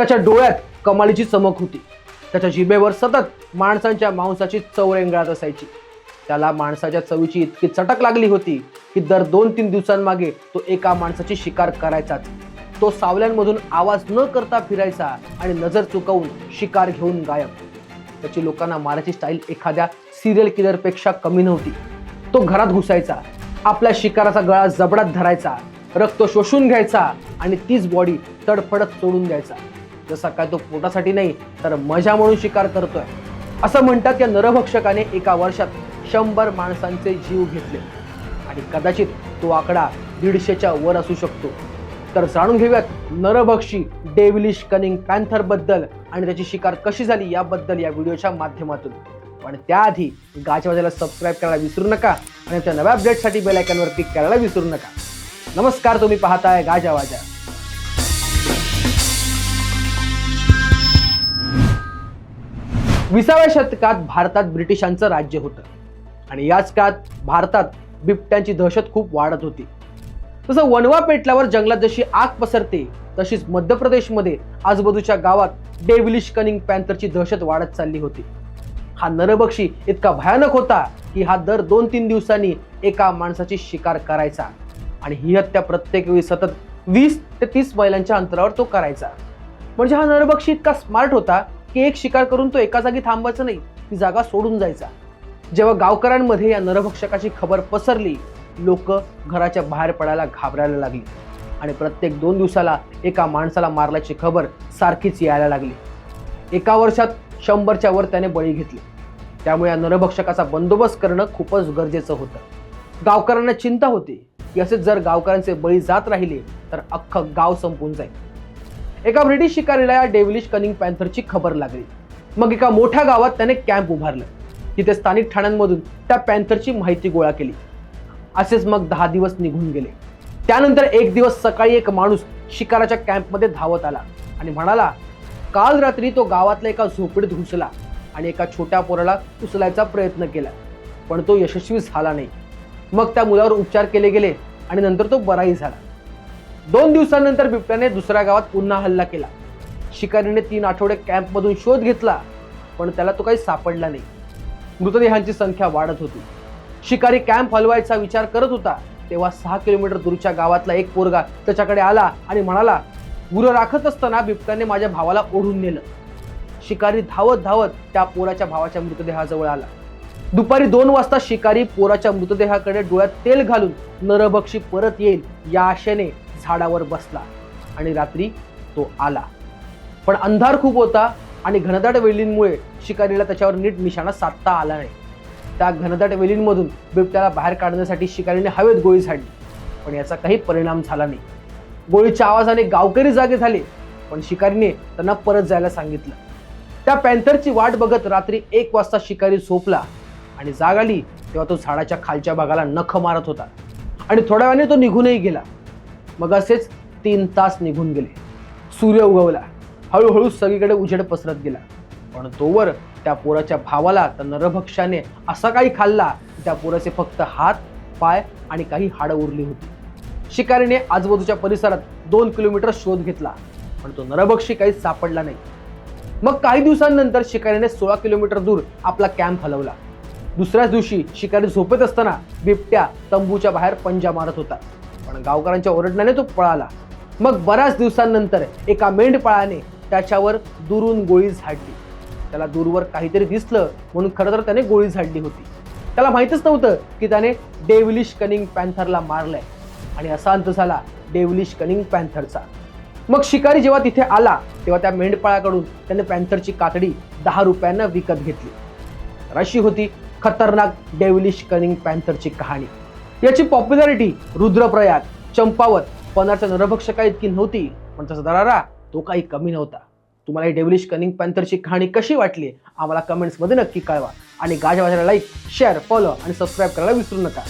त्याच्या डोळ्यात कमालीची चमक होती. त्याच्या जिभेवर सतत माणसांच्या मांसाची चव रेंगाळत असायची. त्याला माणसाच्या चवीची इतकी चटक लागली होती की दर दोन तीन दिवसांमागे तो एका माणसाची शिकार करायचाच. तो सावल्यांमधून आवाज न करता फिरायचा आणि नजर चुकवून शिकार घेऊन गायब. त्याची लोकांना मारायची स्टाईल एखाद्या सिरियल किलरपेक्षा कमी नव्हती. तो घरात घुसायचा आपल्या शिकाराचा गळा जबडात धरायचा रक्त शोषून घ्यायचा आणि तीच बॉडी तडफडत सोडून द्यायचा. जसा काय तो पोटासाठी नाही तर मजा म्हणून शिकार करतोय. असं म्हणतात या नरभक्षकाने एका वर्षात शंभर माणसांचे जीव घेतले. आणि कदाचित तो आकडा दीडशेच्या वर असू शकतो. तर जाणून घेऊयात नरभक्षी डेव्हिलिश कनिंग पॅन्थरबद्दल आणि त्याची शिकार कशी झाली याबद्दल या व्हिडिओच्या माध्यमातून. पण त्याआधी गाजवाजाला सबस्क्राईब करायला विसरू नका आणि आमच्या नव्या अपडेटसाठी बेल आयकॉनवर क्लिक करायला विसरू नका. नमस्कार तुम्ही पाहताय गाजावाजा विसाव्या शतकात भारतात ब्रिटिशांचं राज्य होतं. आणि याच काळात भारतात बिबट्यांची दहशत खूप वाढत होती. तसं वनवा पेटल्यावर जंगलात जशी आग पसरते तशीच मध्य प्रदेशमध्ये आजूबाजूच्या गावात डेव्हिलिश कनिंग पॅन्थरची दहशत वाढत चालली होती. हा नरभक्षी इतका भयानक होता की हा दर दोन तीन दिवसांनी एका माणसाची शिकार करायचा. आणि ही हत्या प्रत्येक वेळी सतत वीस ते तीस मैलांच्या अंतरावर तो करायचा. म्हणजे हा नरभक्षी इतका स्मार्ट होता की एक शिकार करून तो एका जागी थांबायचं नाही ती जागा सोडून जायचा. जेव्हा गावकऱ्यांमध्ये या नरभक्षकाची खबर पसरली लोक घराच्या बाहेर पडायला घाबरायला लागली आणि प्रत्येक दोन दिवसाला एका माणसाला मारल्याची खबर सारखीच यायला लागली. एका वर्षात शंभरच्या वर त्याने बळी घेतली. त्यामुळे या नरभक्षकाचा बंदोबस्त करणं खूपच गरजेचं होतं. गावकऱ्यांना चिंता होती की असेच जर गावकऱ्यांचे बळी जात राहिले तर अख्खं गाव संपून जाईल. एका ब्रिटिश शिकारीला या डेव्हिलिश कनिंग पॅन्थरची खबर लागली. मग एका मोठ्या गावात त्याने कॅम्प उभारलं. तिथे स्थानिक ठाण्यांमधून त्या पॅन्थरची माहिती गोळा केली. असेच मग दहा दिवस निघून गेले. त्यानंतर एक दिवस सकाळी एक माणूस शिकाराच्या कॅम्पमध्ये धावत आला आणि म्हणाला काल रात्री तो गावातल्या एका झोपडीत घुसला आणि एका छोट्या पोराला उचलायचा प्रयत्न केला पण तो यशस्वी झाला नाही. मग त्या मुलावर उपचार केले गेले आणि नंतर तो बराही झाला. दोन दिवसानंतर बिबट्याने दुसऱ्या गावात पुन्हा हल्ला केला. शिकारीने तीन आठवडे कॅम्पमधून शोध घेतला पण त्याला तो काही सापडला नाही. मृतदेहांची संख्या वाढत होती. शिकारी कॅम्प हलवायचा विचार करत होता तेव्हा सहा किलोमीटर दूरच्या गावातला एक पोरगा त्याच्याकडे आला आणि म्हणाला गुरं राखत असताना बिबट्याने माझ्या भावाला ओढून नेलं. शिकारी धावत धावत त्या पोराच्या भावाच्या मृतदेहाजवळ आला. दुपारी दोन वाजता शिकारी पोराच्या मृतदेहाकडे डोळ्यात तेल घालून नरभक्षी परत येईल या आशेने झाडावर बसला आणि रात्री तो आला. पण अंधार खूप होता आणि घनदाट वेलींमुळे शिकारीला त्याच्यावर नीट निशाणा साधता आला नाही. त्या घनदाट वेलींमधून बिबट्याला बाहेर काढण्यासाठी शिकारीने हवेत गोळी झाडली पण याचा काही परिणाम झाला नाही. गोळीच्या आवाजाने गावकरी जागे झाले पण शिकारीने त्यांना परत जायला सांगितलं. त्या पॅन्थरची वाट बघत रात्री एक वाजता शिकारी झोपला आणि जाग आली तेव्हा तो झाडाच्या खालच्या भागाला नख मारत होता. आणि थोड्या वेळाने तो निघूनही गेला. मग असेच तीन तास निघून गेले. सूर्य उगवला. हळूहळू सगळीकडे उजेड पसरत गेला. पण तोवर त्या पोराच्या भावाला त्या नरभक्षाने असा काही खाल्ला की त्या पोराचे फक्त हात पाय आणि काही हाडं उरली होती. शिकारीने आजूबाजूच्या परिसरात दोन किलोमीटर शोध घेतला पण तो नरभक्षी काहीच सापडला नाही. मग काही दिवसांनंतर शिकारीने सोळा किलोमीटर दूर आपला कॅम्प हलवला. दुसऱ्याच दिवशी शिकारी झोपेत असताना बिबट्या तंबूच्या बाहेर पंजा मारत होता. पण गावकऱ्यांच्या ओरडण्याने तो पळाला. मग बऱ्याच दिवसांनंतर एका मेंढपाळाने त्याच्यावर दुरून गोळी झाडली. त्याला दूरवर काहीतरी दिसलं म्हणून खरं तर त्याने गोळी झाडली होती. त्याला माहीतच नव्हतं की त्याने डेव्हिलिश कनिंग पॅन्थरला मारलंय. आणि असा अंत झाला डेव्हिलिश कनिंग पॅन्थरचा. मग शिकारी जेव्हा तिथे आला तेव्हा त्या मेंढपाळाकडून त्याने पॅन्थरची कातडी दहा रुपयांना विकत घेतली. तर अशी होती खतरनाक डेव्हिलिश कनिंग पॅन्थरची कहाणी. याची पॉप्युलॅरिटी रुद्रप्रयाग चंपावत पनाच्या नरभक्षका इतकी नव्हती. पण तसा दरारा तो काही कमी नव्हता. तुम्हाला ही डेव्हलिश कनिंग पॅन्थरची कहाणी कशी वाटली आम्हाला कमेंट्समध्ये नक्की कळवा. आणि गाजवाजाला लाईक शेअर फॉलो आणि सबस्क्राईब करायला विसरू नका.